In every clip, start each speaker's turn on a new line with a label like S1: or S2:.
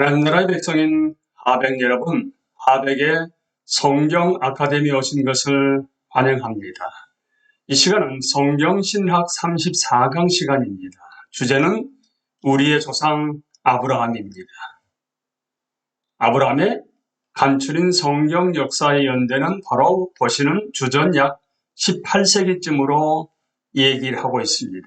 S1: 하나님 나라의 백성인 하백 여러분, 하백의 성경 아카데미 오신 것을 환영합니다. 이 시간은 성경 신학 34강 시간입니다. 주제는 우리의 조상 아브라함입니다. 아브라함의 간추린 성경 역사의 연대는 바로 보시는 주전 약 18세기쯤으로 얘기를 하고 있습니다.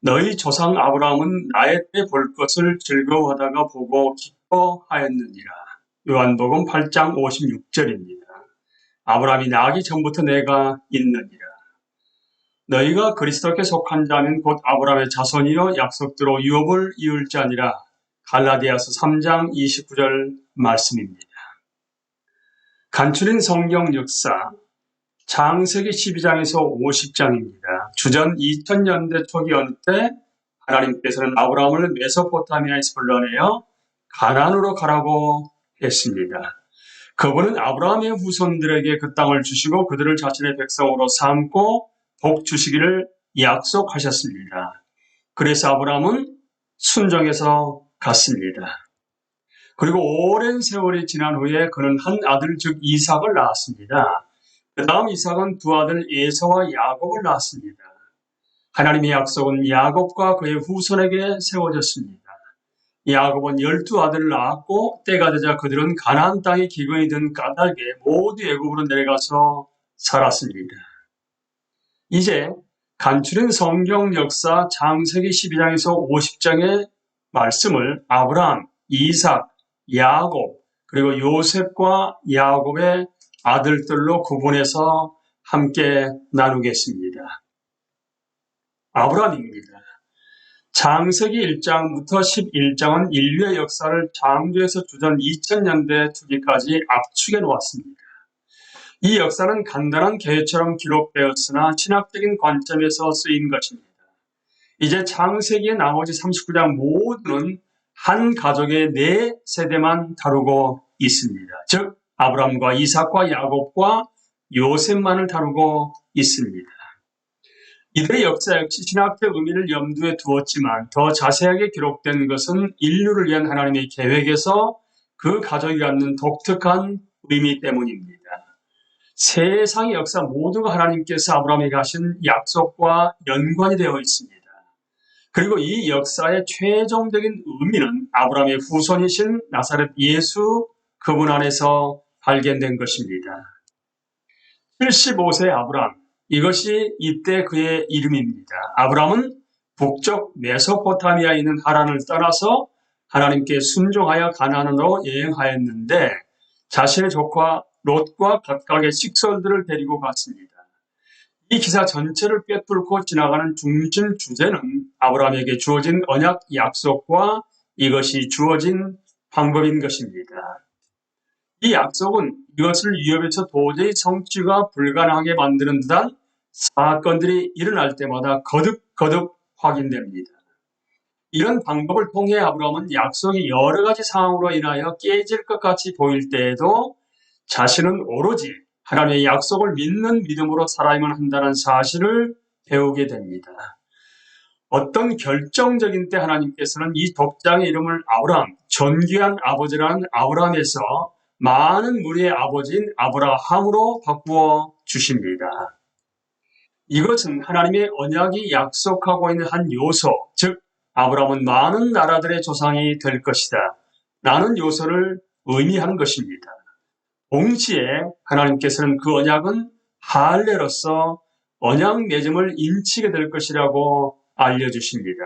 S1: 너희 조상 아브라함은 나의 때 볼 것을 즐거워하다가 보고 기뻐하였느니라. 요한복음 8장 56절입니다. 아브라함이 나기 전부터 내가 있느니라. 너희가 그리스도께 속한 자면 곧 아브라함의 자손이요 약속대로 유업을 이을 자니라. 갈라디아서 3장 29절 말씀입니다. 간추린 성경 역사 창세기 12장에서 50장입니다. 주전 2000년대 초기 어느 때 하나님께서는 아브라함을 메소포타미아에서 불러내어 가난으로 가라고 했습니다. 그분은 아브라함의 후손들에게 그 땅을 주시고 그들을 자신의 백성으로 삼고 복 주시기를 약속하셨습니다. 그래서 아브라함은 순종해서 갔습니다. 그리고 오랜 세월이 지난 후에 그는 한 아들 즉 이삭을 낳았습니다. 그 다음 이삭은 두 아들 에서와 야곱을 낳았습니다. 하나님의 약속은 야곱과 그의 후손에게 세워졌습니다. 야곱은 열두 아들을 낳았고 때가 되자 그들은 가나안 땅에 기근이 든 까닭에 모두 애굽으로 내려가서 살았습니다. 이제 간추린 성경 역사 장세기 12장에서 50장의 말씀을 아브라함, 이삭, 야곱, 그리고 요셉과 야곱의 아들들로 구분해서 함께 나누겠습니다. 아브라함입니다. 장세기 1장부터 11장은 인류의 역사를 창조에서 주전 2000년대 초기까지 압축해 놓았습니다. 이 역사는 간단한 계획처럼 기록되었으나 신학적인 관점에서 쓰인 것입니다. 이제 창세기의 나머지 39장 모두는 한 가족의 네 세대만 다루고 있습니다. 즉 아브람과 이삭과 야곱과 요셉만을 다루고 있습니다. 이들의 역사 역시 신학적 의미를 염두에 두었지만 더 자세하게 기록된 것은 인류를 위한 하나님의 계획에서 그 가족이 갖는 독특한 의미 때문입니다. 세상의 역사 모두가 하나님께서 아브라함에게 하신 약속과 연관이 되어 있습니다. 그리고 이 역사의 최종적인 의미는 아브라함의 후손이신 나사렛 예수 그분 안에서 발견된 것입니다. 75세 아브라함, 이것이 이때 그의 이름입니다. 아브라함은 북쪽 메소포타미아에 있는 하란을 떠나서 하나님께 순종하여 가나안으로 여행하였는데 자신의 조카 롯과 각각의 식솔들을 데리고 갔습니다. 이 기사 전체를 꿰뚫고 지나가는 중심 주제는 아브라함에게 주어진 언약 약속과 이것이 주어진 방법인 것입니다. 이 약속은 이것을 위협해서 도저히 성취가 불가능하게 만드는 듯한 사건들이 일어날 때마다 거듭거듭 확인됩니다. 이런 방법을 통해 아브라함은 약속이 여러 가지 상황으로 인하여 깨질 것 같이 보일 때에도 자신은 오로지 하나님의 약속을 믿는 믿음으로 살아야만 한다는 사실을 배우게 됩니다. 어떤 결정적인 때 하나님께서는 이 독장의 이름을 아브라함, 존귀한 아버지라는 아브라함에서 많은 무리의 아버지인 아브라함으로 바꾸어 주십니다. 이것은 하나님의 언약이 약속하고 있는 한 요소, 즉 아브라함은 많은 나라들의 조상이 될 것이다. 라는 요소를 의미하는 것입니다. 동시에 하나님께서는 그 언약은 할례로서 언약 맺음을 인치게 될 것이라고 알려주십니다.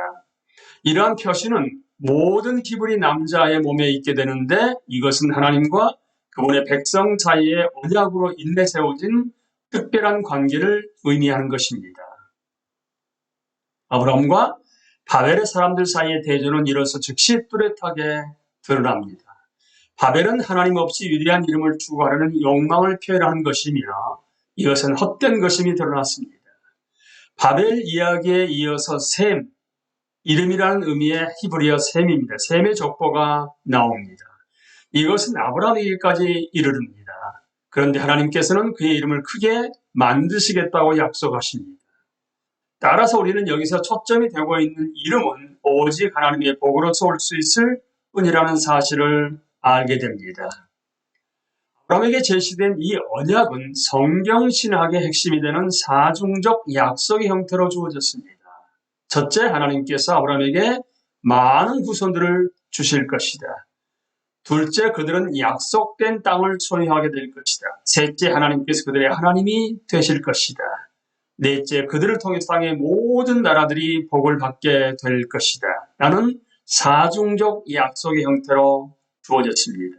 S1: 이러한 표시는 모든 기분이 남자의 몸에 있게 되는데 이것은 하나님과 그분의 백성 사이에 언약으로 인내 세워진 특별한 관계를 의미하는 것입니다. 아브라함과 바벨의 사람들 사이의 대조는 이로써 즉시 뚜렷하게 드러납니다. 바벨은 하나님 없이 위대한 이름을 추구하려는 욕망을 표현하는 것이며 이것은 헛된 것임이 드러났습니다. 바벨 이야기에 이어서 셈, 이름이라는 의미의 히브리어 셈입니다. 셈의 족보가 나옵니다. 이것은 아브라함에게까지 이르릅니다. 그런데 하나님께서는 그의 이름을 크게 만드시겠다고 약속하십니다. 따라서 우리는 여기서 초점이 되고 있는 이름은 오직 하나님의 복으로서 올 수 있을 뿐이라는 사실을 알게 됩니다. 아브라함에게 제시된 이 언약은 성경 신학의 핵심이 되는 사중적 약속의 형태로 주어졌습니다. 첫째, 하나님께서 아브라함에게 많은 후손들을 주실 것이다. 둘째, 그들은 약속된 땅을 소유하게 될 것이다. 셋째, 하나님께서 그들의 하나님이 되실 것이다. 넷째, 그들을 통해서 땅의 모든 나라들이 복을 받게 될 것이다. 라는 사중적 약속의 형태로 주어졌습니다.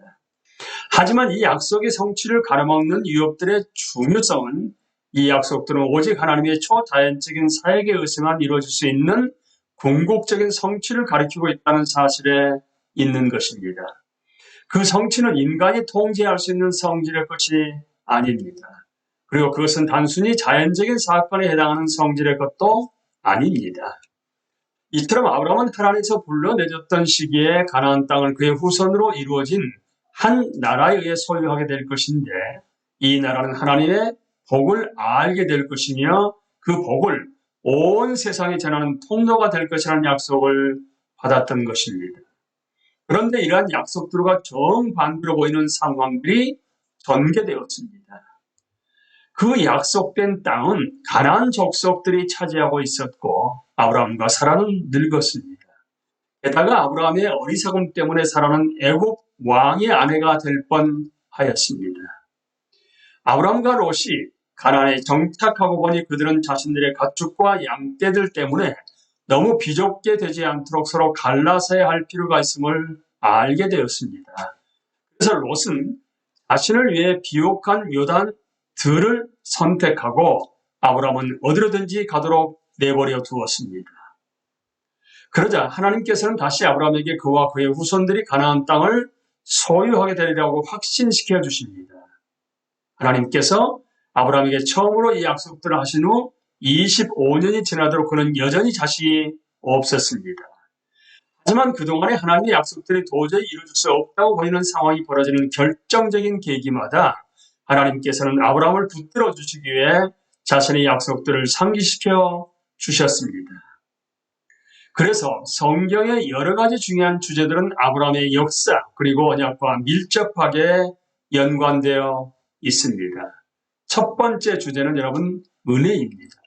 S1: 하지만 이 약속의 성취를 가로막는 유업들의 중요성은 이 약속들은 오직 하나님의 초자연적인 사역에 의해서만 이루어질 수 있는 궁극적인 성취를 가리키고 있다는 사실에 있는 것입니다. 그 성취는 인간이 통제할 수 있는 성질의 것이 아닙니다. 그리고 그것은 단순히 자연적인 사건에 해당하는 성질의 것도 아닙니다. 이처럼 아브라함은 하나님에서 불러내줬던 시기에 가나안 땅을 그의 후손으로 이루어진 한 나라에 의해 소유하게 될 것인데 이 나라는 하나님의 복을 알게 될 것이며 그 복을 온 세상에 전하는 통로가 될 것이라는 약속을 받았던 것입니다. 그런데 이러한 약속들과 정반대로 보이는 상황들이 전개되었습니다. 그 약속된 땅은 가나안 족속들이 차지하고 있었고 아브라함과 사라는 늙었습니다. 게다가 아브라함의 어리석음 때문에 사라는 애굽 왕의 아내가 될 뻔하였습니다. 아브라함과 롯이 가나안에 정착하고 보니 그들은 자신들의 가축과 양떼들 때문에 너무 비좁게 되지 않도록 서로 갈라서야 할 필요가 있음을 알게 되었습니다. 그래서 롯은 자신을 위해 비옥한 요단 들을 선택하고 아브라함은 어디로든지 가도록 내버려 두었습니다. 그러자 하나님께서는 다시 아브라함에게 그와 그의 후손들이 가나안 땅을 소유하게 되리라고 확신시켜 주십니다. 하나님께서 아브라함에게 처음으로 이 약속들을 하신 후 25년이 지나도록 그는 여전히 자신이 없었습니다. 하지만 그동안에 하나님의 약속들이 도저히 이루어질 수 없다고 보이는 상황이 벌어지는 결정적인 계기마다 하나님께서는 아브라함을 붙들어 주시기 위해 자신의 약속들을 상기시켜 주셨습니다. 그래서 성경의 여러 가지 중요한 주제들은 아브라함의 역사 그리고 언약과 밀접하게 연관되어 있습니다. 첫 번째 주제는 여러분 은혜입니다.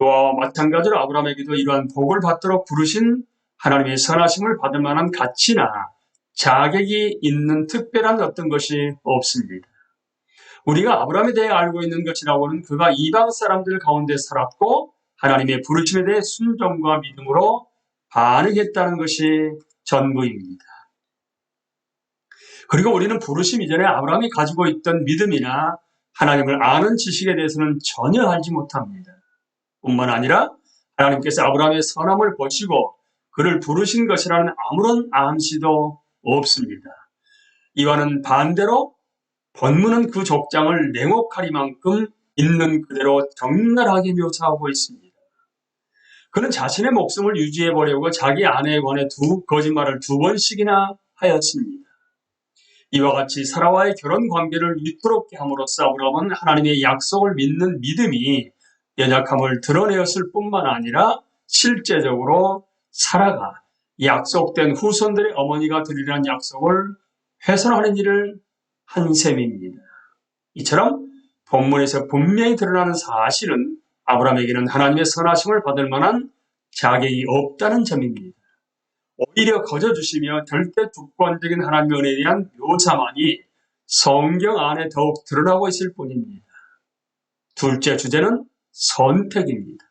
S1: 노아와 마찬가지로 아브라함에게도 이러한 복을 받도록 부르신 하나님의 선하심을 받을 만한 가치나 자격이 있는 특별한 어떤 것이 없습니다. 우리가 아브라함에 대해 알고 있는 것이라고는 그가 이방 사람들 가운데 살았고 하나님의 부르심에 대해 순종과 믿음으로 반응했다는 것이 전부입니다. 그리고 우리는 부르심 이전에 아브라함이 가지고 있던 믿음이나 하나님을 아는 지식에 대해서는 전혀 알지 못합니다. 뿐만 아니라 하나님께서 아브라함의 선함을 보시고 그를 부르신 것이라는 아무런 암시도 없습니다. 이와는 반대로 본문은 그 족장을 냉혹하리만큼 있는 그대로 적나라하게 묘사하고 있습니다. 그는 자신의 목숨을 유지해 보려고 자기 아내에 관해 두 거짓말을 두 번씩이나 하였습니다. 이와 같이 사라와의 결혼 관계를 위태롭게 함으로써 아브라함은 하나님의 약속을 믿는 믿음이 연약함을 드러내었을 뿐만 아니라 실제적으로 사라가 약속된 후손들의 어머니가 되리라는 약속을 훼손하는 일을 한 셈입니다. 이처럼 본문에서 분명히 드러나는 사실은 아브라함에게는 하나님의 선하심을 받을 만한 자격이 없다는 점입니다. 오히려 거저 주시며 절대 주권적인 하나님의 은혜에 대한 묘사만이 성경 안에 더욱 드러나고 있을 뿐입니다. 둘째 주제는 선택입니다.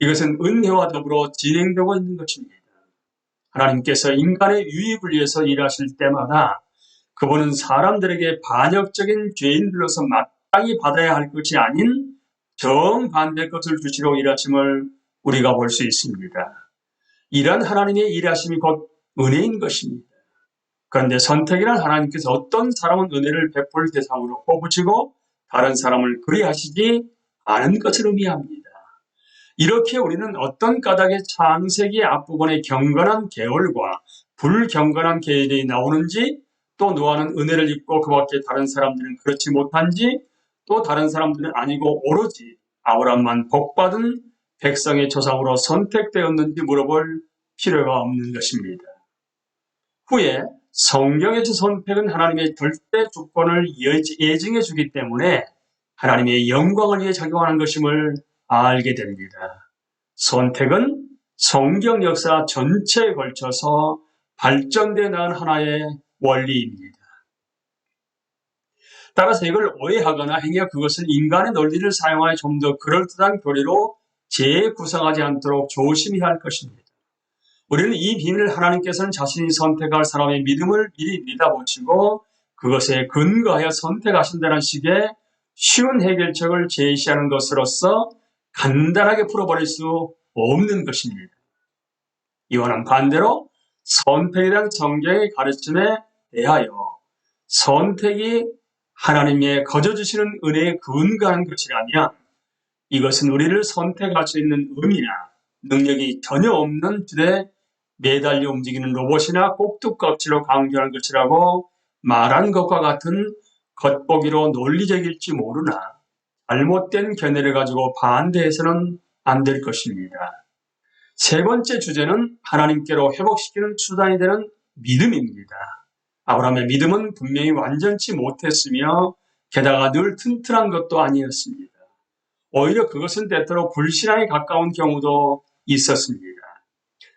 S1: 이것은 은혜와 더불어 진행되고 있는 것입니다. 하나님께서 인간의 유익을 위해서 일하실 때마다 그분은 사람들에게 반역적인 죄인들로서 마땅히 받아야 할 것이 아닌 정반대 것을 주시러 일하심을 우리가 볼 수 있습니다. 이런 하나님의 일하심이 곧 은혜인 것입니다. 그런데 선택이란 하나님께서 어떤 사람은 은혜를 베풀 대상으로 뽑으시고 다른 사람을 그리하시지 않은 것을 의미합니다. 이렇게 우리는 어떤 까닭의 창세기 앞부분의 경건한 계열과 불경건한 계열이 나오는지 또 노아는 은혜를 입고 그 밖에 다른 사람들은 그렇지 못한지 또 다른 사람들은 아니고 오로지 아브람만 복받은 백성의 조상으로 선택되었는지 물어볼 필요가 없는 것입니다. 후에 성경에서 선택은 하나님의 절대 주권을 예증해 주기 때문에 하나님의 영광을 위해 작용하는 것임을 알게 됩니다. 선택은 성경 역사 전체에 걸쳐서 나간 하나의 원리입니다. 따라서 이걸 오해하거나 행여 그것을 인간의 논리를 사용하여 좀 더 그럴듯한 교리로 재구성하지 않도록 조심해야 할 것입니다. 우리는 이 비밀을 하나님께서는 자신이 선택할 사람의 믿음을 미리 믿어보시고 그것에 근거하여 선택하신다는 식의 쉬운 해결책을 제시하는 것으로서 간단하게 풀어버릴 수 없는 것입니다. 이와는 반대로 선택에 대한 성경의 가르침에 대하여 선택이 하나님의 거저주시는 은혜에 근거한 것이라면 이것은 우리를 선택할 수 있는 의미나 능력이 전혀 없는 줄에 매달려 움직이는 로봇이나 꼭두껍질로 강조하는 것이라고 말한 것과 같은 겉보기로 논리적일지 모르나 잘못된 견해를 가지고 반대해서는 안 될 것입니다. 세 번째 주제는 하나님께로 회복시키는 수단이 되는 믿음입니다. 아브라함의 믿음은 분명히 완전치 못했으며 게다가 늘 튼튼한 것도 아니었습니다. 오히려 그것은 때때로 불신앙에 가까운 경우도 있었습니다.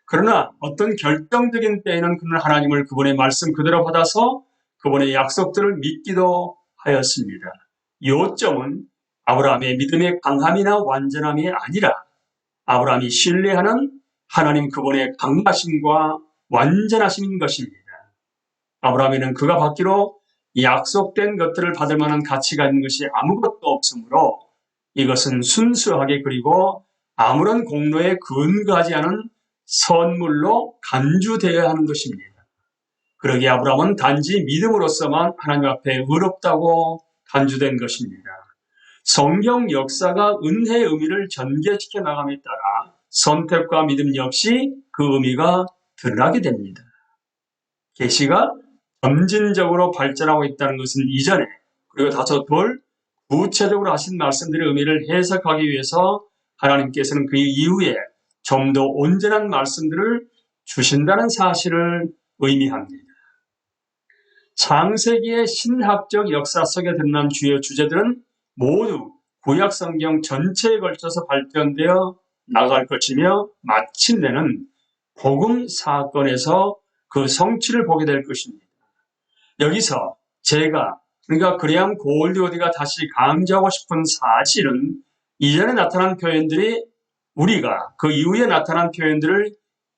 S1: 그러나 어떤 결정적인 때에는 그는 하나님을 그분의 말씀 그대로 받아서 그분의 약속들을 믿기도 하였습니다. 요점은 아브라함의 믿음의 강함이나 완전함이 아니라 아브라함이 신뢰하는 하나님 그분의 강하심과 완전하심인 것입니다. 아브라함에는 그가 받기로 약속된 것들을 받을 만한 가치가 있는 것이 아무것도 없으므로 이것은 순수하게 그리고 아무런 공로에 근거하지 않은 선물로 간주되어야 하는 것입니다. 그러기에 아브라함은 단지 믿음으로서만 하나님 앞에 의롭다고 간주된 것입니다. 성경 역사가 은혜의 의미를 전개시켜 나감에 따라 선택과 믿음 역시 그 의미가 드러나게 됩니다. 계시가 점진적으로 발전하고 있다는 것은 이전에 그리고 다소 덜 구체적으로 하신 말씀들의 의미를 해석하기 위해서 하나님께서는 그 이후에 좀 더 온전한 말씀들을 주신다는 사실을 의미합니다. 창세기의 신학적 역사 속에 드러난 주요 주제들은 모두 구약 성경 전체에 걸쳐서 발전되어 나갈 것이며 마침내는 복음 사건에서 그 성취를 보게 될 것입니다. 여기서 제가 그러니까 그레암 골디오디가 다시 강조하고 싶은 사실은 이전에 나타난 표현들이 우리가 그 이후에 나타난 표현들을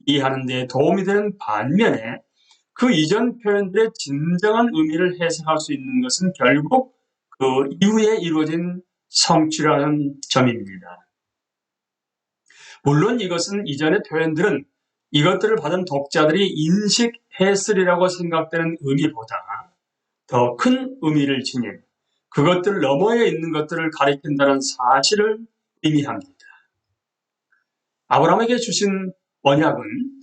S1: 이해하는 데 도움이 되는 반면에 그 이전 표현들의 진정한 의미를 해석할 수 있는 것은 결국 그 이후에 이루어진 성취라는 점입니다. 물론 이것은 이전의 표현들은 이것들을 받은 독자들이 인식했으리라고 생각되는 의미보다 더 큰 의미를 지닌 그것들 너머에 있는 것들을 가리킨다는 사실을 의미합니다. 아브라함에게 주신 언약은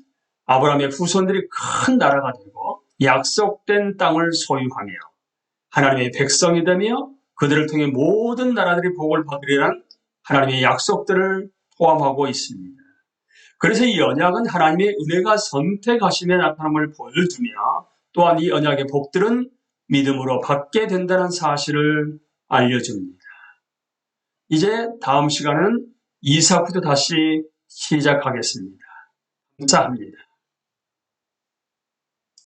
S1: 아브라함의 후손들이 큰 나라가 되고 약속된 땅을 소유하며 하나님의 백성이 되며 그들을 통해 모든 나라들이 복을 받으리란 하나님의 약속들을 포함하고 있습니다. 그래서 이 언약은 하나님의 은혜가 선택하심에 나타남을 보여주며 또한 이 언약의 복들은 믿음으로 받게 된다는 사실을 알려줍니다. 이제 다음 시간은 이사부터 다시 시작하겠습니다. 감사합니다.